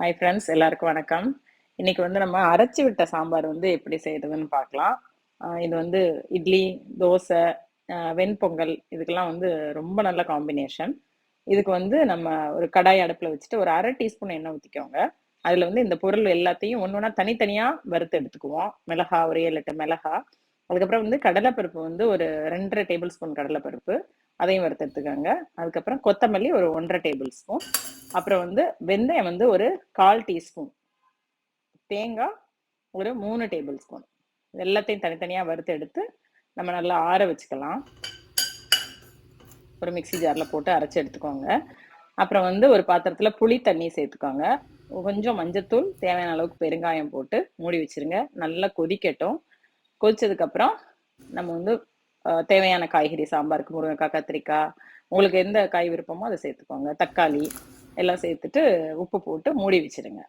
Hi friends எல்லாருக்கும் வணக்கம். இன்னைக்கு வந்து நம்ம அரைச்சி விட்ட சாம்பார் வந்து எப்படி செய்யறதுன்னு பார்க்கலாம். இது வந்து இட்லி தோசை வெண்பொங்கல் இதுக்கெல்லாம் வந்து ரொம்ப நல்ல காம்பினேஷன் இதுக்கு வந்து நம்ம ஒரு கடாய் அடுப்பில் வச்சுட்டு ஒரு அரை டீஸ்பூன் எண்ணெய் ஊற்றிக்கோங்க அதில் வந்து இந்த பொருள் எல்லாத்தையும் ஒன்று ஒன்றா தனித்தனியாக வறுத்து எடுத்துக்குவோம். மிளகா ஒரு ஏழு எட்டு மிளகா. அதுக்கப்புறம் வந்து கடலைப்பருப்பு வந்து ஒரு ரெண்டரை டேபிள் ஸ்பூன் கடலைப்பருப்பு. அதையும் வறுத்து எடுத்துக்கோங்க. அதுக்கப்புறம் கொத்தமல்லி ஒரு ஒன்றரை டேபிள் ஸ்பூன். அப்புறம் வந்து வெந்தயம் வந்து ஒரு கால் டீஸ்பூன். தேங்காய் ஒரு மூணு டேபிள் ஸ்பூன். எல்லாத்தையும் தனித்தனியாக வறுத்து எடுத்து நம்ம நல்லா ஆற வச்சுக்கலாம். ஒரு மிக்ஸி ஜாரில் போட்டு அரைச்சி எடுத்துக்கோங்க. அப்புறம் வந்து ஒரு பாத்திரத்தில் புளி தண்ணி சேர்த்துக்கோங்க. கொஞ்சம் மஞ்சத்தூள் தேவையான அளவுக்கு பெருங்காயம் போட்டு மூடி வச்சிருங்க. நல்லா கொதிக்கட்டும். கொதிச்சதுக்கப்புறம் நம்ம வந்து தேவையான காய்கறி சாம்பாருக்கு முருங்கைக்காய் கத்திரிக்காய் உங்களுக்கு எந்த காய் விருப்பமோ அதை சேர்த்துக்கோங்க. தக்காளி எல்லாம் சேர்த்துட்டு உப்பு போட்டு மூடி வச்சிருங்க.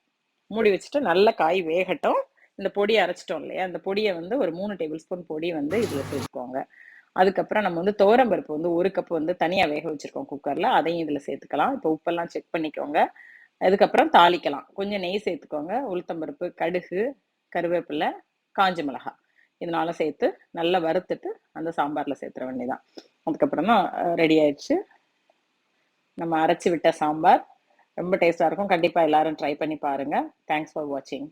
மூடி வச்சுட்டு நல்ல காய் வேகட்டும். இந்த பொடியை அரைச்சிட்டோம் இல்லையா? அந்த பொடியை வந்து ஒரு மூணு டேபிள் ஸ்பூன் பொடி வந்து இதில் சேர்த்துக்கோங்க. அதுக்கப்புறம் நம்ம வந்து துவரம்பருப்பு வந்து ஒரு கப் வந்து தனியாக வேக வச்சிருக்கோம் குக்கரில் அதையும் இதில் சேர்த்துக்கலாம். இப்போ உப்பெல்லாம் செக் பண்ணிக்கோங்க. அதுக்கப்புறம் தாளிக்கலாம். கொஞ்சம் நெய் சேர்த்துக்கோங்க. உளுத்தம்பருப்பு கடுகு கருவேப்பிலை காஞ்ச மிளகாய். இதனால சேர்த்து நல்லா வறுத்துட்டு அந்த சாம்பாரில் சேர்த்துற வேண்டியதான் அதுக்கப்புறம் தான் ரெடி ஆயிடுச்சு. நம்ம அரைச்சி விட்ட சாம்பார். ரொம்ப டேஸ்டா இருக்கும். கண்டிப்பா எல்லாரும் ட்ரை பண்ணி பாருங்க. தேங்க்ஸ் ஃபார் வாட்சிங்